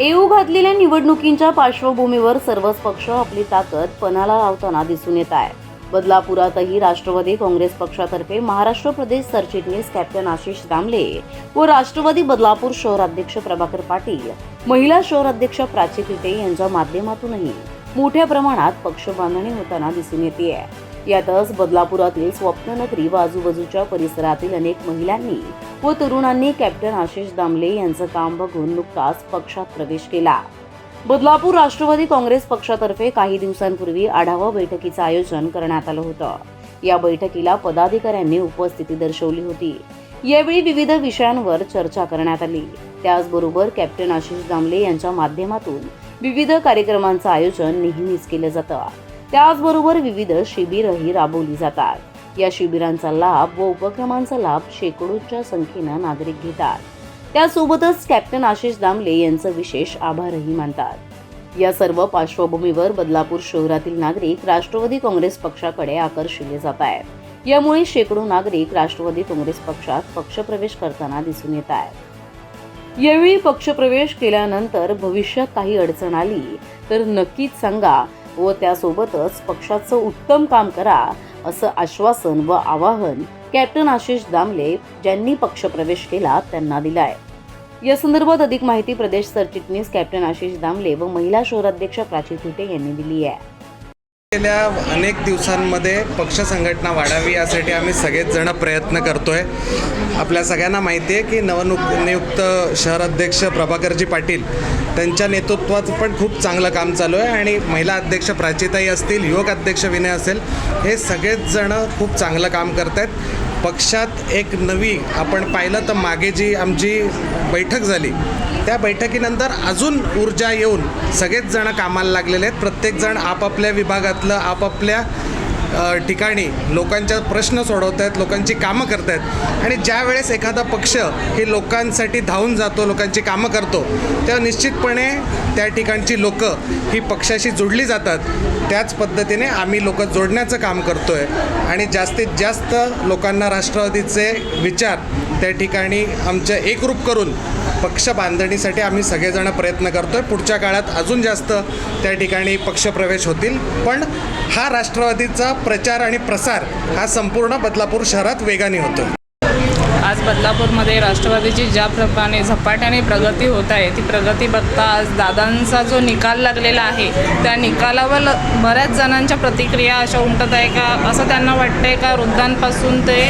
येऊ घातलेल्या निवडणुकींच्या पार्श्वभूमीवर सर्वच पक्ष आपली ताकद पणाला लावताना दिसून येत आहे. बदलापुरातही राष्ट्रवादी काँग्रेस पक्षातर्फे महाराष्ट्र प्रदेश सरचिटणीस कॅप्टन आशिष दामले व राष्ट्रवादी बदलापूर शहराध्यक्ष प्रभाकर पाटील महिला शहराध्यक्ष प्राची पिटे यांच्या माध्यमातूनही मोठ्या प्रमाणात पक्ष बांधणी होताना दिसून येते यातच बदलापुरातील स्वप्ननगरी व आजूबाजूच्या परिसरातील अनेक महिलांनी व तरुणांनी कॅप्टन आशिष दामले यांचं काम बघून नुकताच पक्षात प्रवेश केला. बदलापूर राष्ट्रवादी काँग्रेस पक्षातर्फे काही दिवसांपूर्वी आढावा बैठकीचं आयोजन करण्यात आलं होतं. या बैठकीला पदाधिकाऱ्यांनी उपस्थिती दर्शवली होती. यावेळी विविध विषयांवर चर्चा करण्यात आली. त्याचबरोबर कॅप्टन आशिष दामले यांच्या माध्यमातून विविध कार्यक्रमांचं आयोजन नेहमीच केलं जातं. त्याचबरोबर विविध शिबिरही राबवली जातात. या शिबिरांचा लाभ व उपक्रमांचा लाभ शेकडोच्या संख्येनं नागरिक घेतात. त्यासोबतच कॅप्टन आशिष दामले यांचं विशेष आभारही मानतात. या सर्व पार्श्वभूमीवर बदलापूर शहरातील नागरिक राष्ट्रवादी काँग्रेस पक्षाकडे आकर्षिले जात आहेत यामुळे शेकडो नागरिक राष्ट्रवादी काँग्रेस पक्षात पक्षप्रवेश करताना दिसून येत आहेत यावेळी पक्षप्रवेश केल्यानंतर भविष्यात काही अडचण आली तर नक्कीच सांगा व त्यासोबतच पक्षाचं उत्तम काम करा असं आश्वासन व आवाहन कॅप्टन आशिष दामले ज्यांनी पक्षप्रवेश केला त्यांना दिलाय. या संदर्भात अधिक माहिती प्रदेश सरचिटणीस कॅप्टन आशिष दामले व महिला शहराध्यक्ष प्राची थुटे यांनी दिली आहे. गेल्या अनेक दिवसांमध्ये पक्ष संघटना वाढावी यासाठी आम्ही सगळेच जण प्रयत्न करतोय. आपल्या सगळ्यांना माहिती आहे की नवनुक नियुक्त शहराध्यक्ष प्रभाकरजी पाटील त्यांच्या नेतृत्वात पण खूप चांगलं काम चालू आहे आणि महिला अध्यक्ष प्राचीताई असतील युवक अध्यक्ष विनय असेल हे सगळेच जण खूप चांगलं काम करत आहेत पक्षात एक नवी आपण पाहिलं तर मागे जी आमची बैठक झाली त्या बैठकीनंतर अजून ऊर्जा येऊन सगळेच जण कामाला लागलेले आहेत. प्रत्येकजण आपापल्या विभागातलं आपापल्या ठिकाणी लोकांच्या प्रश्न सोडवत आहेत लोकांची कामं करत आहेत आणि ज्या वेळेस एखादा पक्ष हे लोकांसाठी धावून जातो लोकांची कामं करतो तेव्हा निश्चितपणे त्या ठिकाणची लोकं ही पक्षाशी जोडली जातात. त्याच पद्धतीने आम्ही लोक जोडण्याचं काम करतो आहे आणि जास्तीत जास्त लोकांना राष्ट्रवादीचे विचार त्या ठिकाणी आमच्या एकरूप करून पक्ष बांधणीसाठी आम्ही सगळेजण प्रयत्न करतो आहे पुढच्या काळात अजून जास्त त्या ठिकाणी पक्षप्रवेश होतील. पण हा राष्ट्रवादीचा प्रचार आणि प्रसार हा संपूर्ण बदलापूर शहरात वेगाने होतो. आज बदलापूरमध्ये राष्ट्रवादीची ज्या प्रमाणे झपाट्याने प्रगती होत आहे ती प्रगती बघता आज दादांचा जो निकाल लागलेला आहे त्या निकालावर बऱ्याच जणांच्या प्रतिक्रिया अशा उमटत आहे का? असं त्यांना वाटतं आहे का? वृद्धांपासून ते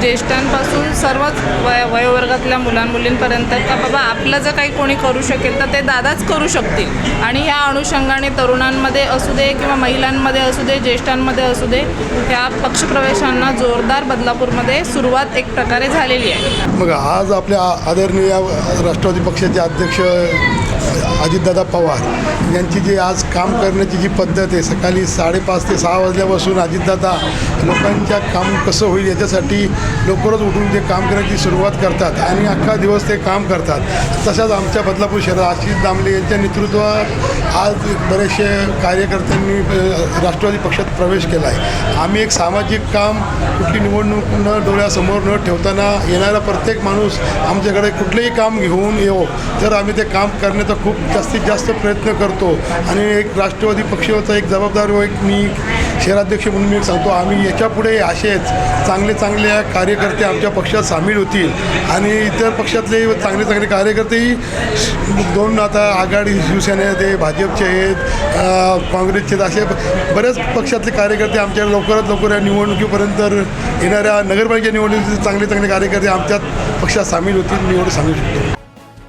ज्येष्ठांपासून सर्वच वय वयोवर्गातल्या मुलांमुलींपर्यंत का बाबा आपलं जर काही कोणी करू शकेल तर ते दादाच करू शकतील. आणि ह्या अनुषंगाने तरुणांमध्ये असू दे किंवा महिलांमध्ये असू दे ज्येष्ठांमध्ये असू दे ह्या पक्षप्रवेशांना जोरदार बदलापूरमध्ये सुरुवात एक प्रकारे झालेली आहे. मग आज आपल्या आदरणीय राष्ट्रवादी पक्षाचे अध्यक्ष अजितदादा पवार यांची जी आज काम करण्याची जी पद्धत आहे सकाळी साडेपाच ते सहा वाजल्यापासून अजितदादा लोकांच्या काम कसं होईल याच्यासाठी लवकरच उठून ते काम करण्याची सुरुवात करतात आणि अख्खा दिवस ते काम करतात. तसंच आमच्या बदलापूर शहरात आशिष दामले यांच्या नेतृत्वात आज बरेचसे कार्यकर्त्यांनी राष्ट्रवादी पक्षात प्रवेश केला आहे आम्ही एक सामाजिक काम कुठली निवडणूक न डोळ्यासमोर न ठेवताना येणारा प्रत्येक माणूस आमच्याकडे कुठलंही काम घेऊन येवो. तर आम्ही ते काम करण्यात करण्याचा खूप जास्तीत जास्त प्रयत्न करतो. आणि एक राष्ट्रवादी पक्षाचा एक जबाबदार व एक मी शहराध्यक्ष म्हणून मी सांगतो आम्ही याच्यापुढे असेच चांगले चांगले कार्यकर्ते आमच्या पक्षात सामील होतील. आणि इतर पक्षातले चांगले चांगले कार्यकर्तेही दोन आता आघाडी शिवसेना आहेत भाजपचे आहेत काँग्रेसचे आहेत, असे बरेच पक्षातले कार्यकर्ते आमच्या लवकरात लवकर या निवडणुकीपर्यंत येणाऱ्या नगरपालिका निवडणुकीचे चांगले चांगले कार्यकर्ते आमच्या पक्षात सामील होतील मी एवढं सांगू शकतो.